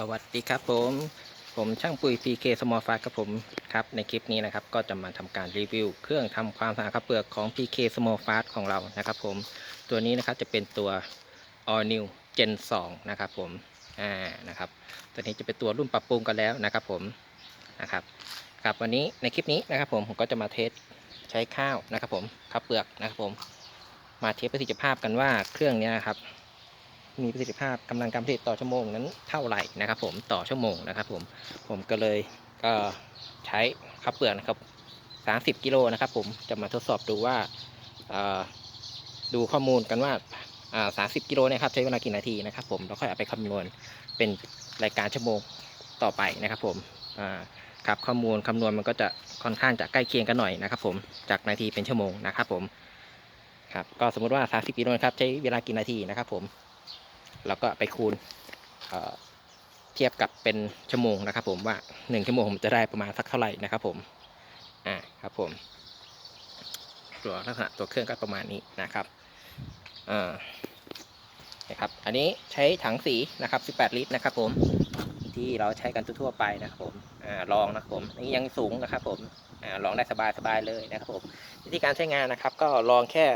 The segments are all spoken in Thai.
สวัสดีครับผม ผมช่างปุ๋ย PK Small Fast ครับผมครับในคลิปนี้นะครับก็จะมาทำการรีวิว เครื่องทำความสะอาดข้าวเปลือกของ PK Small Fast ของเรานะครับผมตัวนี้นะครับจะเป็นตัว All New Gen 2นะครับผมอ่านะครับตัวนี้จะเป็นตัวรุ่นปรับปรุงกันแล้วนะครับผมนะครับครับวันนี้ในคลิปนี้นะครับผมผมก็จะมาเทสใช้ข้าวนะครับผมข้าวเปลือกนะครับผมมาเทสประสิทธิภาพกันว่าเครื่องนี้นะครับ มีประสิทธิภาพกำลังการผลิตต่อชั่วโมงนั้นเท่าไหร่นะครับ ผมต่อชั่วโมงนะครับผมผมก็เลยก็ใช้ข้าวเปลือกนะครับ 30 กิโลนะครับ ผมจะมาทดสอบดูว่าดูข้อมูลกันว่าอ่า30กิโลนี่ยครับใช้เวลากี่นาทีนะครับ ผมแล้วค่อยเอาไปคำนวณเป็นรายการชั่วโมงต่อไปนะครับ ผมครับข้อมูลคำนวณมันก็จะค่อนข้างจะใกล้เคียงกันหน่อยนะครับ ผมจากนาทีเป็นชั่วโมงนะครับ ผมครับก็สมมุติว่า 30กิโลนะครับใช้เวลากี่นาทีนะครับ ผม แล้วก็ไปคูณเเทียบกับเป็นชั่วโมงนะครับ ผมว่า 1 ชั่วโมงผมจะได้ประมาณสักเท่าไหร่นะครับ ผมอ่าครับผมตัวลักษณะตัวเครื่องก็ประมาณนี้นะครับอ่านะครับ อันนี้ใช้ถังสีนะครับ 18 ลิตรนะครับ ผมที่เราใช้กันทั่วไปนะครับผมอ่าลองนะครับผมอันนี้ยังสูงนะครับ ผมอ่าลองได้สบายๆเลยนะครับผมวิธีการใช้งานนะครับ ก็ลองแค่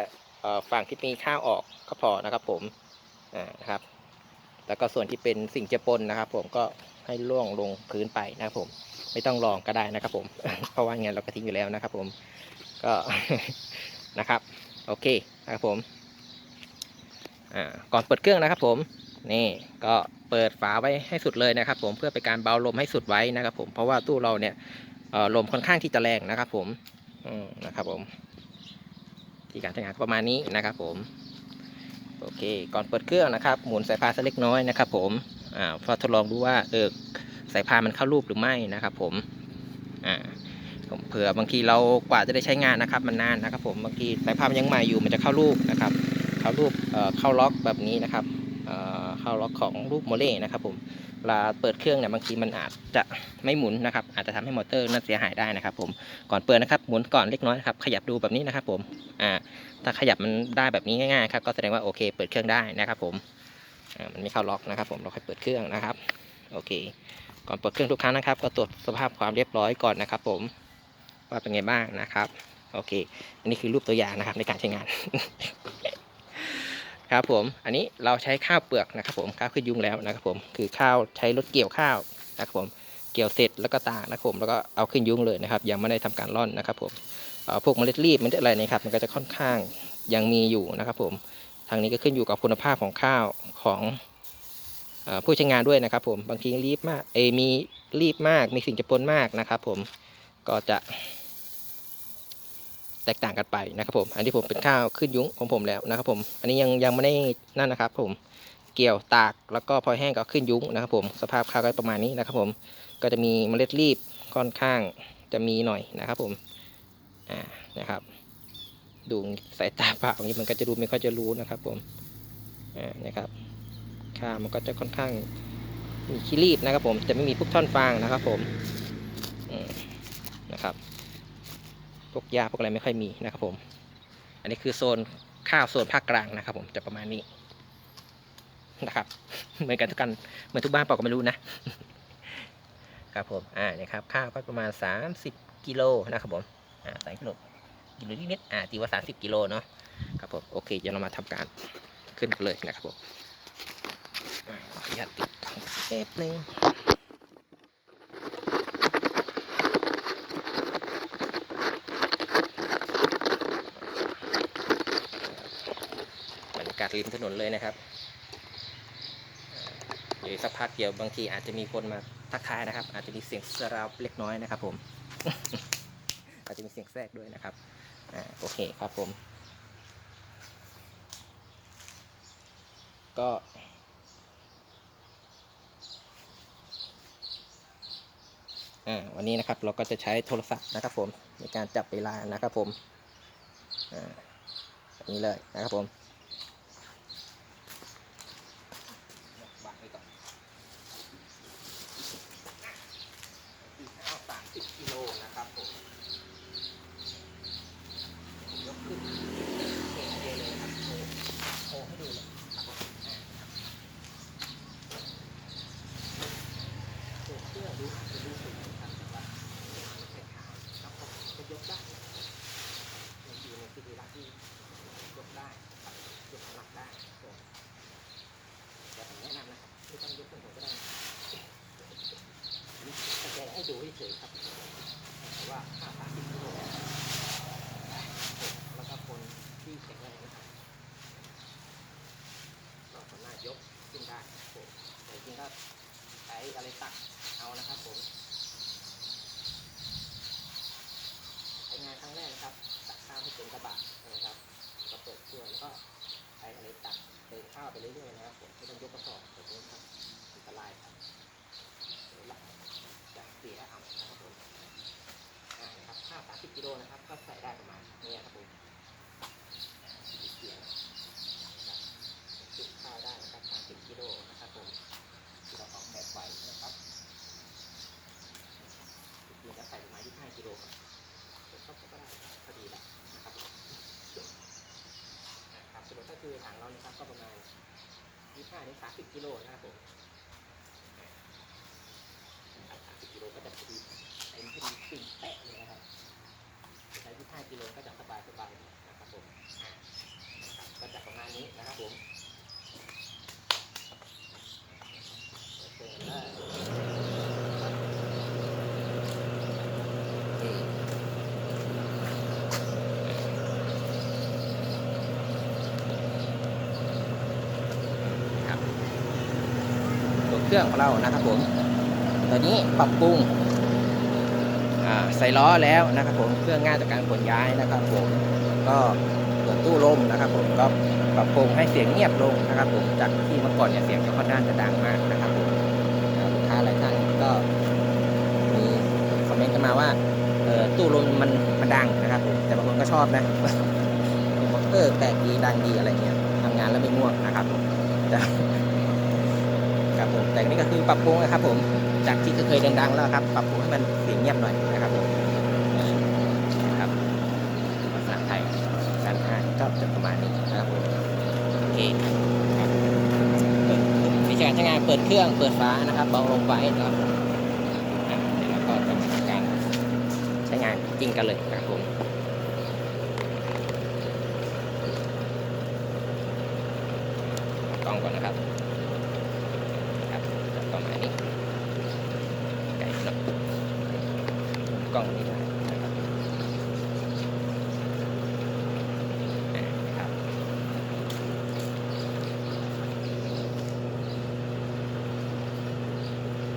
ฝั่งที่มีข้าวออกก็พอนะครับ ผมอ่านะครับ แล้วก็ส่วนที่เป็นสิ่งเจือปนนะครับ ผมก็ให้ล่วงลงพื้นไปนะครับผม ไม่ต้องลองก็ได้นะครับ ผม เพราะว่างั้นเราก็ทิ้งอยู่แล้วนะครับ ผมก็นะครับ โอเคนะครับผมอ่าก่อนเปิดเครื่องนะครับ ผมนี่ก็เปิดฝาไว้ให้สุดเลยนะครับ ผมเพื่อเป็นการเบาลมให้สุดไว้นะครับ ผมเพราะว่าตู้เราเนี่ยลมค่อนข้างที่จะแรงนะครับ ผมอืมนะครับผมที่การใช้งานประมาณนี้นะครับ ผม โอเค ก่อนเปิดเครื่องนะครับ หมุนสายพานสักเล็กน้อยนะครับ ผมอ่าเพื่อทดลองดูว่าเออสายพานมันเข้ารูปหรือไม่นะครับ ผมอ่าผมเผื่อบางทีเรากว่าจะได้ใช้งานนะครับ มันนานนะครับ ผมบางทีสายพานมันยังใหม่อยู่มันจะเข้ารูปนะครับ เข้ารูปเอ่อเข้าล็อกแบบนี้นะครับเอ่อเข้าล็อกของรูปโมเลนะครับ ผม เวลาเปิดเครื่องเนี่ยบางทีมันอาจจะไม่หมุนนะครับ อาจจะทำให้มอเตอร์นั้นเสียหายได้นะครับ ผมก่อนเปิดนะครับหมุนก่อนเล็กน้อยครับขยับดูแบบนี้นะครับ ผมอ่าถ้าขยับมันได้แบบนี้ง่ายๆครับก็แสดงว่าโอเค เปิดเครื่องได้นะครับ ผมอ่ามันไม่เข้าล็อกนะครับ ผมเราค่อยเปิดเครื่องนะครับโอเค ก่อนเปิดเครื่องทุกครั้งนะครับ ก็ตรวจสภาพความเรียบร้อยก่อนนะครับ ผมว่าเป็นไงบ้างนะครับ โอเค อันนี้คือรูปตัวอย่างนะครับในการใช้งาน ครับผม อันนี้เราใช้ข้าวเปลือกนะครับผมข้าวขึ้นยุงแล้วนะครับผม คือข้าวใช้รถเกี่ยวข้าวนะครับผม เกี่ยวเสร็จแล้วก็ตากนะครับผม แล้วก็เอาขึ้นยุงเลยนะครับ ยังไม่ได้ทำการร่อนนะครับผมพวกเมล็ดรีบเมล็ดอะไรนะครับ มันก็จะค่อนข้างยังมีอยู่นะครับผม ทางนี้ก็ขึ้นอยู่กับคุณภาพของข้าวของผู้ใช้งานด้วยนะครับผม บางทีรีบมาก เอมีรีบมาก มีสิ่งจะปนมากนะครับผม ก็จะ แตกต่างกันไปนะครับผม อันที่ผมเป็นข้าวขึ้นยุ้งของผมแล้วนะครับผม อันนี้ยังยังไม่ได้นั่นนะครับผมเกี่ยวตากแล้วก็พอแห้งก็ขึ้นยุ้งนะครับผม สภาพข้าวก็ประมาณนี้นะครับผม ก็จะมีเมล็ดรีบค่อนข้างจะมีหน่อยนะครับผม อ่า นะครับ ดูสายตาเปล่าอย่างนี้มันก็จะดูไม่ค่อยจะรู้นะครับผม อ่า นะครับ ข้าวมันก็จะค่อนข้างมีขี้รีบนะครับผม จะไม่มีพวกท่อนฟางนะครับผม นะครับ พวกหญ้าพวกอะไรไม่ค่อยมีนะครับผม อันนี้คือโซนข้าวโซนภาคกลางนะครับ ผมจะประมาณนี้นะครับ เหมือนกันทุกกันเหมือนทุกบ้านเปล่าก็ไม่รู้นะครับผมอ่าเนี่ยครับข้าวก็ประมาณ 30กิโลนะครับผมอ่าสามกิโลกิโลนิดๆอ่าตีว่าสามสิบกิโลเนาะครับผมโอเคเดี๋ยวเรามาทำการขึ้นเลยนะครับผมอ่าขออนุญาตติดกล้องแป๊บหนึง บรรยากาศริมถนนเลยนะครับเดี๋ยวสักพักเดียวบางทีอาจจะมีคนมาทักทายนะครับ อาจจะมีเสียงสราวเล็กน้อยนะครับผม อาจจะมีเสียงแทรกด้วยนะครับอ่าโอเคครับผม ก็วันนี้นะครับเราก็จะใช้โทรศัพท์นะครับผมในการจับเวลานะครับผมอ่าแบบนี้เลยนะครับผมวางไว้ก่อนข้าวสามสิบกิโลนะครับผม ยกขึ้นเก่งเยเลยครับโชว์โชว์ให้ดูเลยครับผมอ่าครับ เฉยๆครับว่าค่าสามสิบกิโลแล้วก็คนที่แข็งแรงนะครับก็สามารถยกขึ้นได้ผมแต่จริงก็ใช้อะไรตักเอานะครับผมใช้งานครั้งแรกนะครับตักข้าวให้เป็นกระบะนะครับก็เปิดเครื่องแล้วก็ใช้อะไรตักเติมข้าวไปเรื่อยๆนะครับผมไม่ต้องยกกระสอบแบบนี้ครับอันตรายครับเดี๋ยวหลังจะเสียเอานะครับผมอ่านะครับข้าว30 กิโลนะครับ ก็ใส่ได้ประมาณนี้ครับผมเสียงนะครับจุข้าวได้นะครับ30กิโลนะครับผมที่เราออกแบบไว้นะครับจริงๆก็ใส่ประมาณ25กิโลครับเดี๋ยวก็ก็ได้พอดีแล้วนะครับผมนะครับสรุปก็คือถังเรานะครับก็ประมาณ25ถึง30กิโลนะครับผม30กิโลก็จะพอดีเต็มพอดีปิ่งเป๊ะเลยนะครับ ใช้25กิโลก็จะสบายสบายนะครับผมก็จะประมาณนี้นะครับผมเคแล้วครับตัวเครื่องของเรานะครับผมตัวนี้ปรับปรุง ใส่ล้อแล้วนะครับผมเครื่องง่ายต่อการขนย้ายนะครับผมก็เปิดตู้ลมนะครับผมก็ปรับปรุงให้เสียงเงียบลงนะครับผมจากที่เมื่อก่อนเนี่ยเสียงจะค่อนข้างจะดังมากนะครับผมอ่าลูกค้าหลายท่านก็มีคอมเมนต์กันมาว่าตู้ลมมันมันดังนะครับผมแต่บางคนก็ชอบนะมบอกเออแปลกดีดังดีอะไรเงี้ยทำงานแล้วไม่ง่วงนะครับผมแต่ครับผมแต่นี่ก็คือปรับปรุงนะครับผม จากที่เคยดังๆแล้วครับ ปรับปรุงให้มันเสียงเงียบหน่อยนะครับผมนะครับภาษาไทยการอ่านก็จะประมาณนี้นะครับโอเคเปิดวิธีการใช้งานเปิดเครื่องเปิดฝานะครับเบาลงไว้นะครับผมอะเดี๋ยวก็จะมาทำการใช้งานจริงกันเลยนะครับผมกล้องก่อนนะครับ ครับประมาณนี้ไก่หน่อย กล้องนี้ได้นะครับอ่าครับ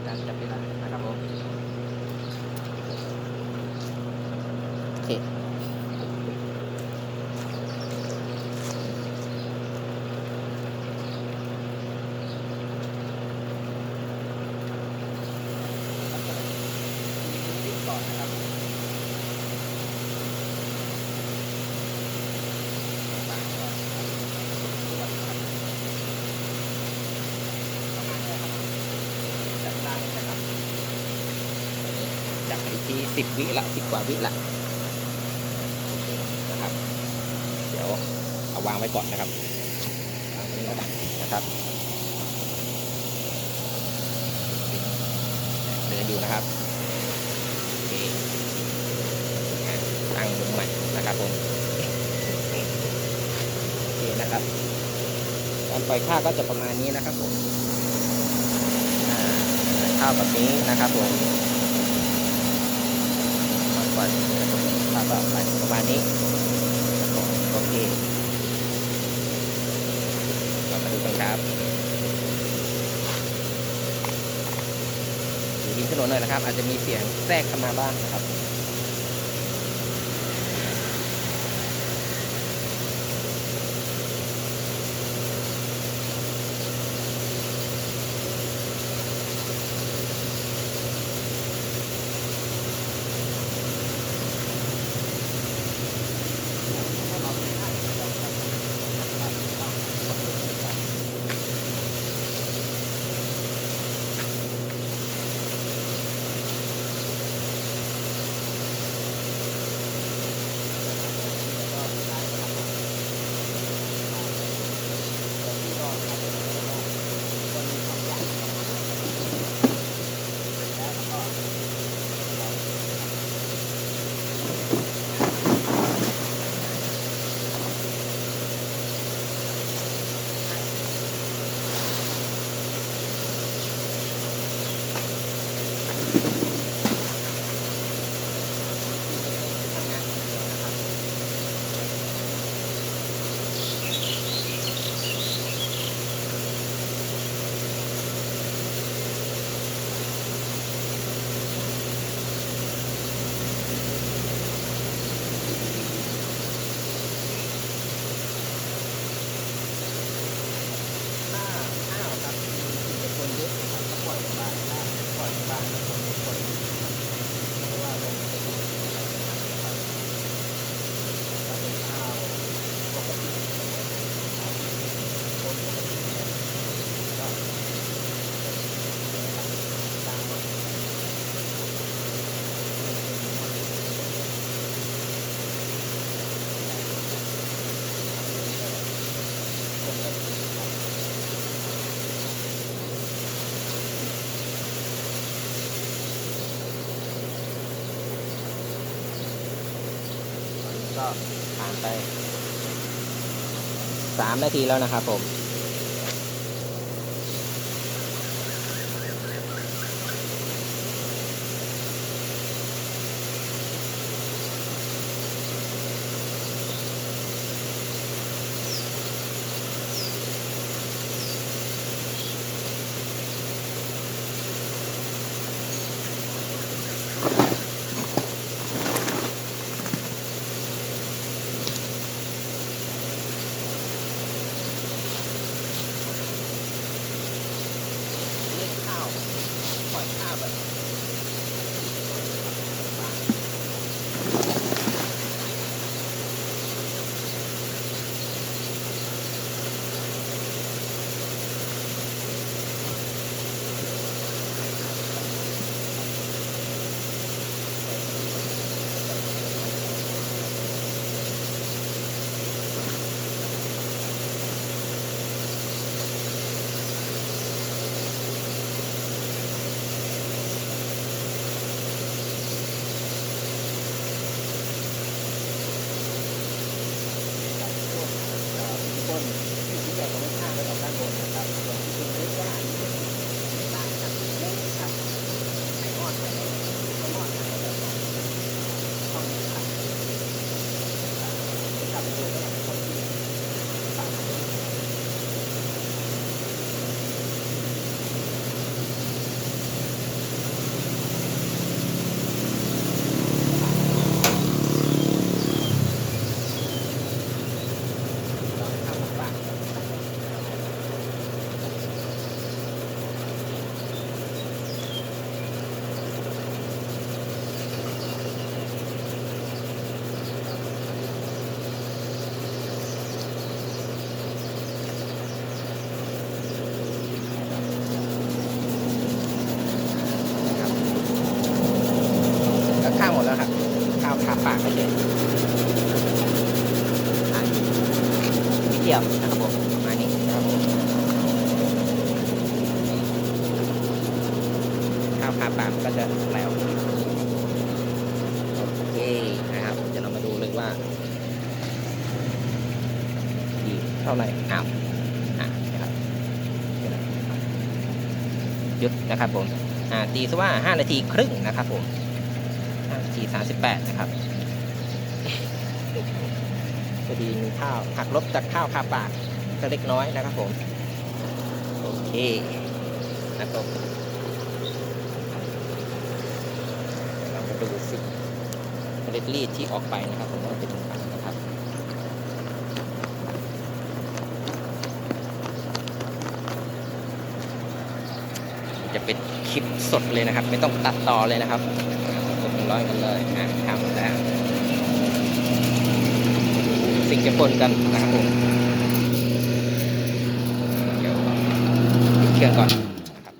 การจับเวลานะครับผมโอเคก่อนนะครับตามก่อนครับประมาณนี้ครับจับเวลาเลยนะครับจับไปที่ สิบวิละสิบกว่าวิละนะครับ เดี๋ยวเอาวางไว้ก่อนนะครับวางตรงนี้แล้วกันนะครับเดินอยู่นะครับตั้งลงใหม่นะครับผมโอเคนะครับการปล่อยข้าวก็จะประมาณนี้นะครับผมข้าวแบบนี้นะครับผม อนมาวก็ไปประมาณนี้โอเคเรามาดูกันครับอยู่ริมถนนเลยนะครับ อาจจะมีเสียงแทรกเข้ามาบ้างนะครับ ก็ผ่านไปสามนาทีแล้วนะครับผมาวทาปากไปเลยอะนิดเดียวนะครับผมประมาณนี้นะครับผมข้าวคาปากก็จะแล้วโอเคนะครับเดี๋ยวเรามาดูเลยว่าดีเท่าไหร่อ้าวอะนะครับหยุดนะครับผมอ่าตีซะว่า 5 นาทีครึ่งนะครับผม5นาที 38 นะครับพอดีมีข้าวหักลบจากข้าวคาปากก็เล็กน้อยนะครับผมโอเคนะครับเรามาดูสิเมล็ดรีดที่ออกไปนะครับผมว่าเป็นยังไงนะครับจะเป็นคลิปสดเลยนะครับ ไม่ต้องตัดต่อเลยนะครับ ร้อยกันเลยอะทำแล้วสิ่งจะปนกันนะครับผมเดี๋ยวปิดเครื่องก่อนนะครับ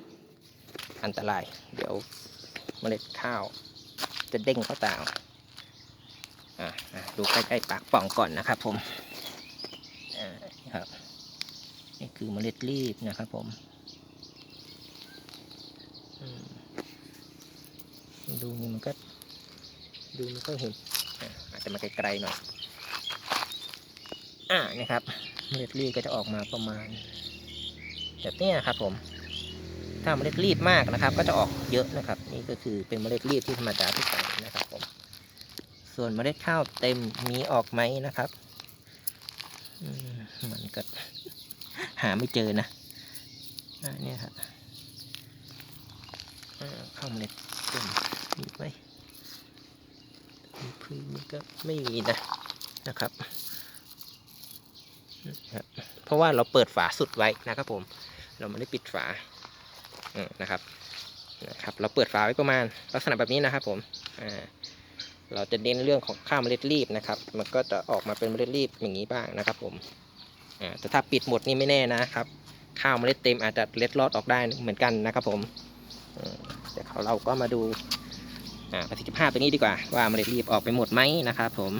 อันตราย เดี๋ยวเมล็ดข้าว จะเด้งเข้าตาเอาอะอะดูใกล้ๆปากป่องก่อนนะครับผมอ่านี่ครับนี่คือเมล็ดรีบนะครับผมอืมดูนี่มันก็ ดูไม่ค่อยเห็นอาจจะมาไกลๆหน่อยอ่านี่ครับเมล็ดรีดก็จะออกมาประมาณแบบนี้นะครับผม ถ้าเมล็ดรีดมากนะครับ ก็จะออกเยอะนะครับ นี่ก็คือเป็นเมล็ดรีดที่ธรรมดาที่ใส่นะครับผมส่วนเมล็ดข้าวเต็มมีออกไหมนะครับมันก็หาไม่เจอนะอ่าเนี่ครับข้าวเมล็ดเต็มมีไหม พื้นมันก็ไม่มีนะนะครับ เพราะว่าเราเปิดฝาสุดไว้นะครับผม เราไม่ได้ปิดฝานะครับนะครับ เราเปิดฝาไว้ประมาณลักษณะแบบนี้นะครับผมเราจะเน้นเรื่องของข้าวเมล็ดรีบนะครับ มันก็จะออกมาเป็นเมล็ดรีบอย่างนี้บ้างนะครับ ผมแต่ถ้าปิดหมดนี่ไม่แน่นะครับ ข้าวเมล็ดเต็มอาจจะเล็ดลอดออกได้เหมือนกันนะครับ ผมเดี๋ยวเราก็มาดู ประสิทธิภาพตัวนี้ดีกว่า ว่าเมล็ดรีบออกไปหมดไหมนะครับผม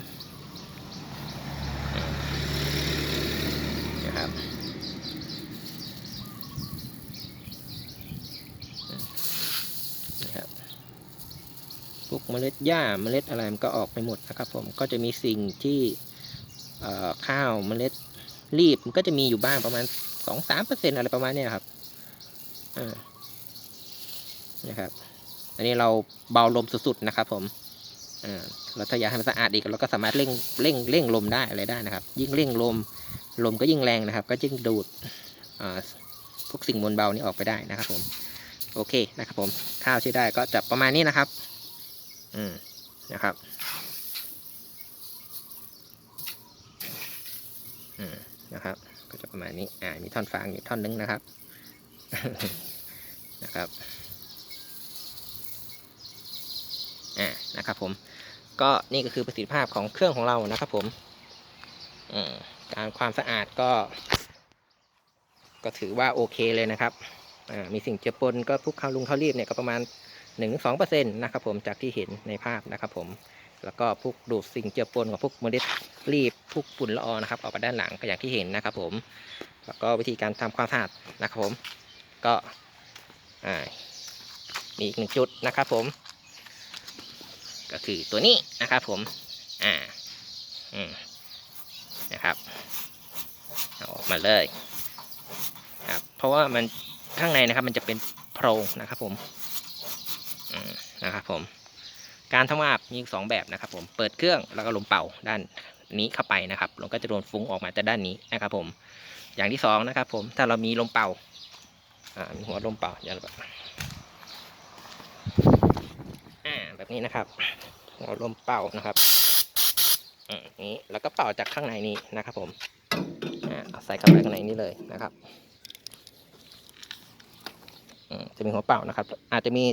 นะครับนะครับวกเมล็ดหญ้าเมล็ดอะไรมันก็ออกไปหมดนะครับผมก็จะมีสิ่งที่ข้าวเมล็ดรีบมันก็จะมีอยู่บ้างประมาณสองสามเปอร์เซ็นอะไรประมาณเนี้ยครับอ่านะครับ อันนี้เราเบาลมสุดๆนะครับ ผมอ่าเราถ้าอยากให้มันสะอาดอีกเราก็สามารถเร่งเร่งเร่งลมได้อะไรได้นะครับ ยิ่งเร่งลมลมก็ยิ่งแรงนะครับ ก็ยิ่งดูดอ่าพวกสิ่งมวลเบานี้ออกไปได้นะครับ ผม โอเคนะครับ ผมข้าวใช้ได้ก็จะประมาณนี้นะครับ อืมนะครับอืมนะครับ ก็จะประมาณนี้อ่ามีท่อนฟางอยู่ท่อนนึงนะครับนะครับ อ่านะครับผมก็นี่ก็คือประสิทธิภาพของเครื่องของเรานะครับผมอการความสะอาดก็ ก็ถือว่าโอเคเลยนะครับอ่ามีสิ่งเจือปนก็พวกข้าวลุงข้าวรีบเนี่ยก็ประมาณหนึ่งสองเปอร์เซ็นต์นะครับผมจากที่เห็นในภาพนะครับผมแล้วก็พวกดูดสิ่งเจือปนของพวกเมล็ดรีบพวกฝุ่นละอองนะครับออกมาด้านหลังก็อย่างที่เห็นนะครับผมแล้วก็วิธีการทำความสะอาดนะครับผมก็อ่ามีอีกหนึ่งจุดนะครับผม ก็คือตัวนี้นะครับผม อ่า อืม นะครับ เอาออกมาเลยครับ เพราะว่ามันข้างในนะครับ มันจะเป็นโพรงนะครับผม อืม นะครับผม การทำงานมีสองแบบนะครับผม เปิดเครื่องแล้วก็ลมเป่าด้านนี้เข้าไปนะครับ ลมก็จะโดนฟุ้งออกมาแต่ด้านนี้นะครับผม อย่างที่สองนะครับผม ถ้าเรามีลมเป่า อ่า มีหัวลมเป่าอย่างแบบ อ่า แบบ นี้นะครับหัวลมเป่านะครับอืมนี้แล้วก็เป่าจากข้างในนี้นะครับผมเอาใส่เข้าไปข้างในนี้เลยนะครับอืมจะมีหัวเป่านะครับ อาจจะมี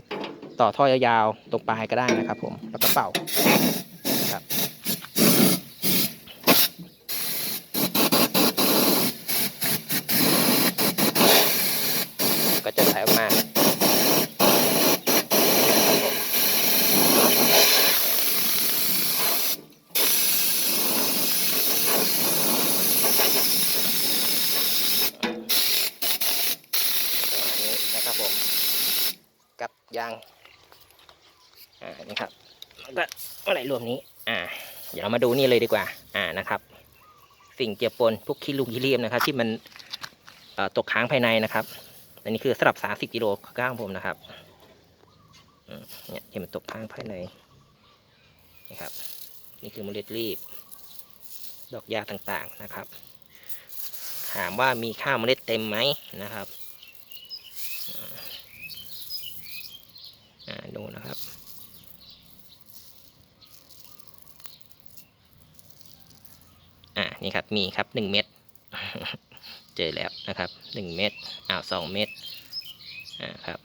ต่อท่อยาวๆตรงปลายก็ได้นะครับ ผมแล้วก็เป่านะครับ ก็จะไหลออกมาอันนี้นะครับผม กับยาง อ่า นี่ครับแล้วก็อะไรวมนี้ อ่า เดี๋ยวเรามาดูนี่เลยดีกว่า อ่านะครับ สิ่งเจือปนพวกขี้ลุงขี้เลียมนะครับ ที่มันตกค้างภายในนะครับ อันนี้คือสำหรับ30กิโลข้างผมนะครับเนี่ยที่มันตกค้างภายในนะครับ นี่คือเมล็ดรีบ ดอกหญ้าต่างๆนะครับ ถามว่ามีข้าวเมล็ดเต็มไหมนะครับ อ่าดูนะครับ อ่านี่ครับมีครับหนึ่งเม็ดเจอแล้วนะครับหนึ่งเม็ดอ้าวสองเม็ดอ่าครับ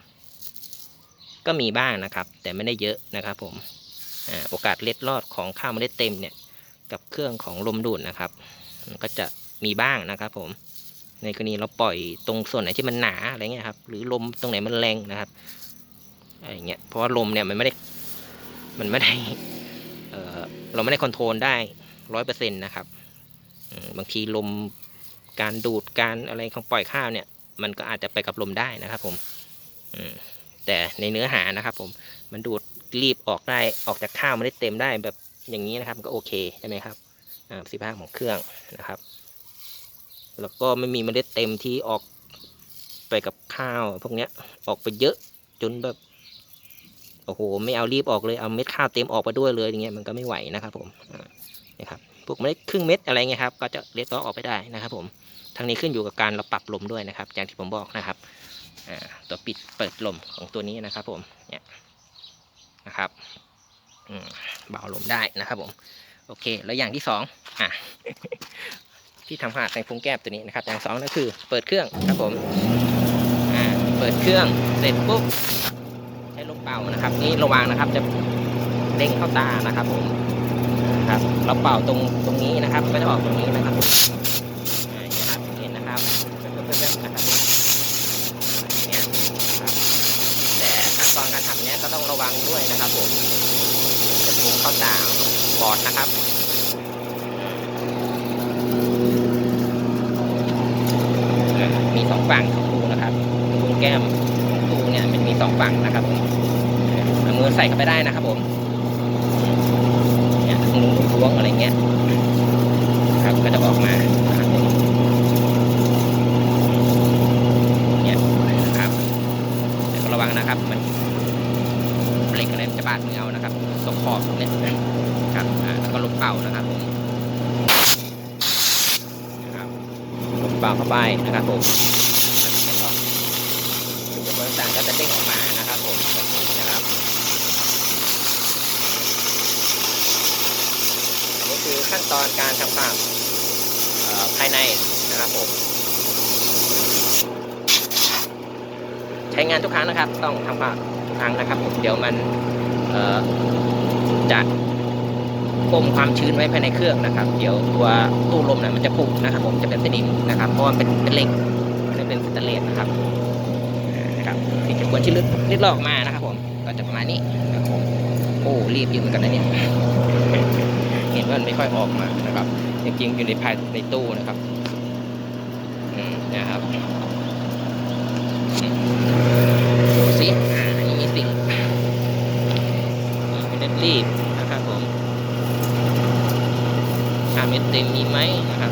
ก็มีบ้างนะครับ แต่ไม่ได้เยอะนะครับผมอ่าโอกาสเล็ดรอดของข้าวเมล็ดเต็มเนี่ยกับเครื่องของลมดูดนะครับก็จะมีบ้างนะครับ ผม ในกรณีเราปล่อยตรงส่วนไหนที่มันหนาอะไรเงี้ยครับ หรือลมตรงไหนมันแรงนะครับอะไรเงี้ยเพราะว่าลมเนี่ยมันไม่ได้มันไม่ได้เเราไม่ได้คอนโทรลได้ร้อยเปอร์เซ็นต์นะครับ บางทีลมการดูดการอะไรของปล่อยข้าวเนี่ย มันก็อาจจะไปกับลมได้นะครับ ผมแต่ในเนื้อหานะครับผมมันดูดรีบออกได้ออกจากข้าวมันได้เต็มได้แบบอย่างนี้นะครับก็โอเคใช่ไหมครับประสิทธิภาพของเครื่องนะครับ แล้วก็ไม่มีเมล็ดเต็มที่ออกไปกับข้าวพวกเนี้ยออกไปเยอะจนแบบโอ้โหไม่เอารีบออกเลยเอาเม็ดข้าวเต็มออกไปด้วยเลยอย่างเงี้ยมันก็ไม่ไหวนะครับผมนี่ครับ พวกเมล็ดครึ่งเม็ดอะไรเงี้ยครับก็จะเล็ดล้อออกไปได้นะครับ ผมทั้งนี้ขึ้นอยู่กับการเราปรับลมด้วยนะครับ อย่างที่ผมบอกนะครับตัวปิดเปิดลมของตัวนี้นะครับ ผมเนี่ยนะครับเบาลมได้นะครับ ผมโอเค แล้วอย่างที่สองอะที่ทำขนาดในพุงแก้มตัวนี้นะครับ อย่างสองก็คือเปิดเครื่องครับผมอ่าเปิดเครื่องเสร็จปุ๊บใช้ลมเป่านะครับ นี่ระวังนะครับจะเด้งเข้าตานะครับ ผม นะครับ เราเป่าตรงตรงนี้นะครับก็จะออกตรงนี้นะครับอ่าอย่างนี้นะครับเห็นนะครับแป๊บๆๆนะครับเนี่ยนะครับแต่ขั้นตอนการทำเนี้ยก็ต้องระวังด้วยนะครับผมจะพุ่งเข้าตาบอดนะครับมีสองฝั่งของรูนะครับตรงแก้มของรูเนี่ยมันมีสองฝั่งนะครับมเอามือใส่เข้าไปได้นะครับผม รูล้วงอะไรเงี้ยครับก็จะออกมานะครับผมเนี่ยนะครับแต่ก็ระวังนะครับ มันเหล็กอะไรมันจะบาดมือเอานะครับตรงขอบเนี้ยครับแล้วก็ลงเป่านะครับผมนะครับลงเป่าเข้าไปนะครับผมแล้วก็ดบนต่างก็จะเด้งออกมานะครับผมแบบนี้นะครับอันนี้คือขั้นตอนการทำความเอ่อภายในนะครับผมใช้งานทุกครั้งนะครับ ต้องทำความทุกครั้งนะครับผมเดี๋ยวมัน จะอมความชื้นไว้ภายในเครื่องนะครับ เดี๋ยวตัวตู้ลมเนี่ยมันจะผุนะครับ ผมจะเป็นสนิมนะครับ เพราะว่ามันเป็นเป็นเหล็กไม่ได้เป็นสแตนเลสนะครับนะครับที่จะควรที่ลึดลึดลอกมานะครับ ผมก็จะประมาณนี้นะครับผมโอ้รีบยู่เหมืนกันนะเนี่ยเห็นว่ามันไม่ค่อยออกมานะครับ จริงๆอยู่ในภายในตู้นะครับนะครับอืมดูสิอ่าอันนี้มีสิ่งอ่าไม่ได้ รีบนะครับผมอาเม็ดเต็มมีไหมนะครับ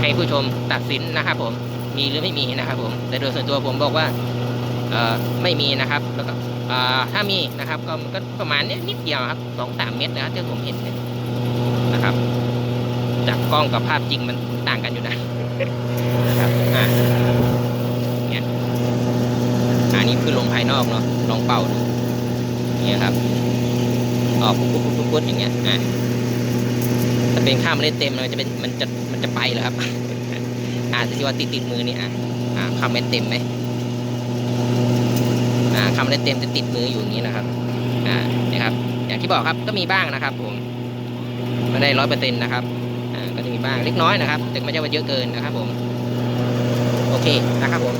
ให้ผู้ชมตัดสินนะครับผมมีหรือไม่มีนะครับผมแต่โดยส่วนตัวผมบอกว่าไม่มีนะครับแล้วก็ถ้ามีนะครับก็ก็ประมาณนี้นิดเดียวครับสองสามเมตรนะครับที่ผมเห็นนะครับ จากกล้องกับภาพจริงมันต่างกันอยู่นะนะครับอ่าเนี่ยอันนี้คือลงภาย นอกเนาะลองเป่าดูเนี่ยครับออกปุ๊บปุ๊บปุ๊บปุ๊บอย่างเงี้ยอ่าถ้าเป็นข้ามเล่นเต็มเลยจะเป็นมันจะมันจะไปเลยครับอ่าที่ว่าติดติดมือนี่อะอ่าคำเม็ดเต็มไหมอ่าคำเม็ดเต็มจะติดมืออยู่อย่างนี้นะครับอ่านี่ครับ อย่างที่บอกครับก็มีบ้างนะครับ ผมไม่ได้ร้อยเปอร์เซ็นต์นะครับอ่าก็จะมีบ้างเล็กน้อยนะครับแต่ไม่ใช่ว่าเยอะเกินนะครับ ผม โอเคนะครับผม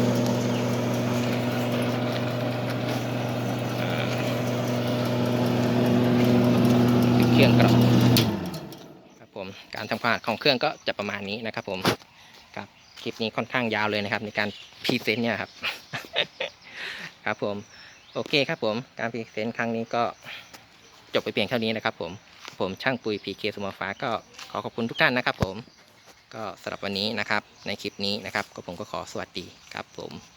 อ่าปิด เครื่องกระครับผมการทำความสะอาดของเครื่องก็จะประมาณนี้นะครับ ผมครับคลิปนี้ค่อนข้างยาวเลยนะครับ ในการพรีเซนต์เนี่ยครับ ครับผม โอเคครับผมการพรีเซนต์ครั้งนี้ก็จบไปเพียงเท่านี้นะครับ ผมผมช่างปุยพีเคสมอฟ้าก็ขอขอบคุณทุกท่านนะครับ ผมก็สำหรับวันนี้นะครับ ในคลิปนี้นะครับ ก็ผมก็ขอสวัสดีครับผม